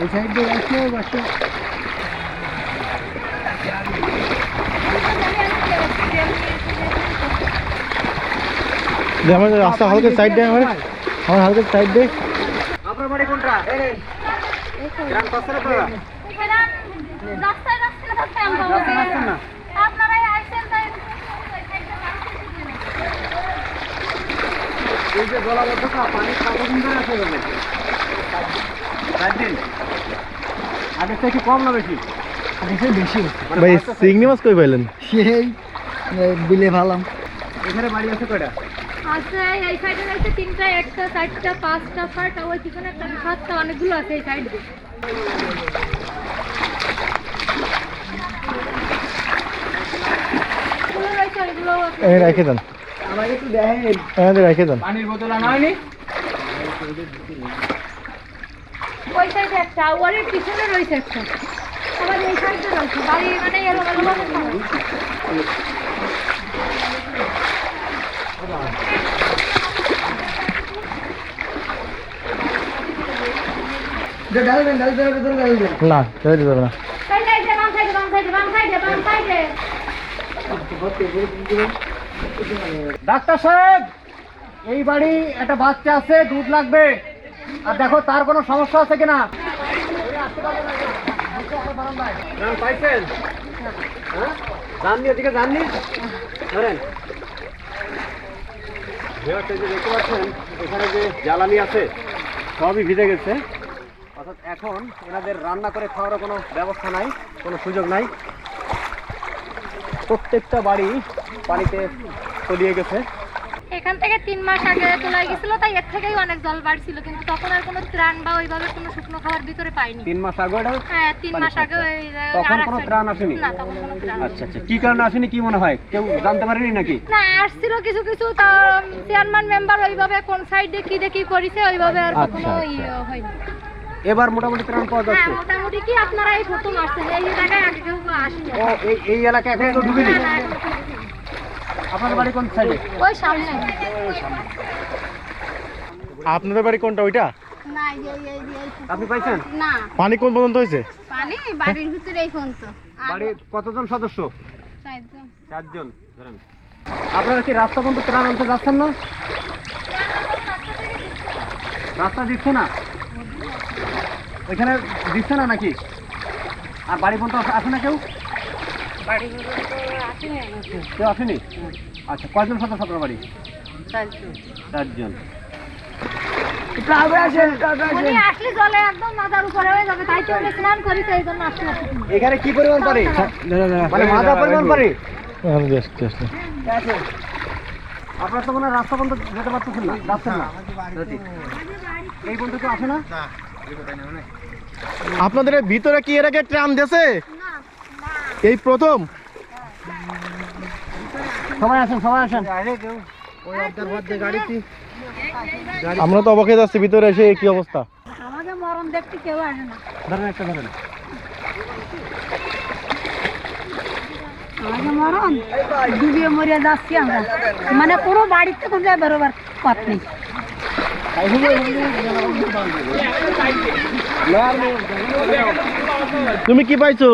এই সাইড দিয়ে বাসে দে আমার রাস্তা হালকা সাইড দে আমার। আমার হালকা সাইড দে আপনার বাড়ি কোনটা? গ্রাম রাস্তায় রাস্তায় থাকতে আমরা রাস্তায় আসছেন না? আপনারাই আইসেন তাই এই যে জলাবদ্ধতা পানি কতদিন ধরে আছে চার দিন। আগের থেকে কম না বেশি? আগের বেশি মানে ভাই চিংড়ি মাছ কই পাইলেন? সেই বিলে ভালাম। এখানে বাড়ি আছে কয়টা? আছে এই সাইডে আছে তিনটা একটা চারটা পাঁচটা ছয়টা ওই পিছনে একটা সাতটা অনেকগুলো আছে এই সাইডে রেখে দেন। দেখেন। এখানে রেখে দেন। পানির বোতল আনা হয়নি? ওই সাইডে একটা ওয়ারের পিছনে রয়েছে একটা। আবার এই সাইডে রয়েছে। বাড়ি মানে না ছেড়ে দিতে না। বাম সাইডে বাম সাইডে বাম সাইডে বাম সাইডে। ডাক্তার সাহেব, এই বাড়ি একটা বাচ্চা আছে, দুধ লাগবে। আর দেখো, তার কোনো সমস্যা আছে কিনা? পাইছেন? হ্যাঁ? জাননি ওদিকে জাননি ধরেন। যে দেখতে পাচ্ছেন, এখানে যে জ্বালানি আছে, সবই ভিজে গেছে। অর্থাৎ এখন এনাদের রান্না করে খাওয়ারও কোনো ব্যবস্থা নাই, কোনো সুযোগ নাই। প্রত্যেকটা বাড়ি পানিতে তলিয়ে গেছে। এখান থেকে তিন মাস আগে তোলা গেছিল তাই এর থেকেই অনেক জল বাড়ছিল কিন্তু তখন আর কোনো ত্রাণ বা ওইভাবে কোনো শুকনো খাবার ভিতরে পাইনি। তিন মাস আগে ওটা হ্যাঁ তিন মাস আগে তখন কোনো ত্রাণ আসেনি? না তখন কোনো ত্রাণ আচ্ছা আচ্ছা। কি কারণে আসেনি কি মনে হয়? কেউ জানতে পারেনি নাকি? না আসছিল কিছু কিছু তা চেয়ারম্যান মেম্বার ওইভাবে কোন সাইডে কি দেখি করেছে ওইভাবে আর আচ্ছা, কখনো আচ্ছা। ইয়ে হয়নি। এবার মোটামুটি ত্রাণ পাওয়া হ্যাঁ যাচ্ছে। মোটামুটি কি আপনারা এই প্রথম আসছেন এই জায়গায় আগে কেউ আসেনি। ও এই এই এলাকা এখন তো ঢুকেনি। আপনার বাড়ি কোন সাইডে ওই সামনে। আপনাদের বাড়ি কোনটা ওইটা? না এই এই এই এই আপনি পাইছেন? না। পানি কোন পর্যন্ত হয়েছে? পানি বাড়ির ভিতরে এই ফোন তো বাড়ি কতজন সদস্য? চারজন। চারজন ধরেন। আপনারা কি রাস্তা পর্যন্ত ত্রাণ আনতে যাচ্ছেন না? রাস্তা দিচ্ছে না? ওইখানে দিচ্ছে না নাকি? আর বাড়ি পর্যন্ত আসে- না কেউ? কেউ আসেনি? আচ্ছা কয়জন সদস্য আপনার বাড়ি? চারজন। উনি আসলে জলে একদম মাথার উপরে হয়ে যাবে তাই তো উনি স্নান করিছে এই জন্য এখানে কি পরিমাণ পারে মানে মাথা পরিমাণ পারে আপনার তো মনে হয় রাস্তা পর্যন্ত যেতে পারতেছেন না যাচ্ছেন না। এই পর্যন্ত কেউ আসে না? আপনাদের ভিতরে কি এর আগে ট্রাম দিয়েছে? এই প্রথম? সবাই আসেন সবাই আসেন। আমরা তো অবাকে যাচ্ছি ভিতরে এসে কি অবস্থা? আমাকে মরণ দেখতে কেউ আসে না। ধরেন একটা ধরেন। আমাকে মরণ? ডুবিয়ে মরিয়ে যাচ্ছি আমরা। মানে পুরো বাড়িতে কোন জায়গায় বেরোবার পথ নেই। তুমি কি পাইছো?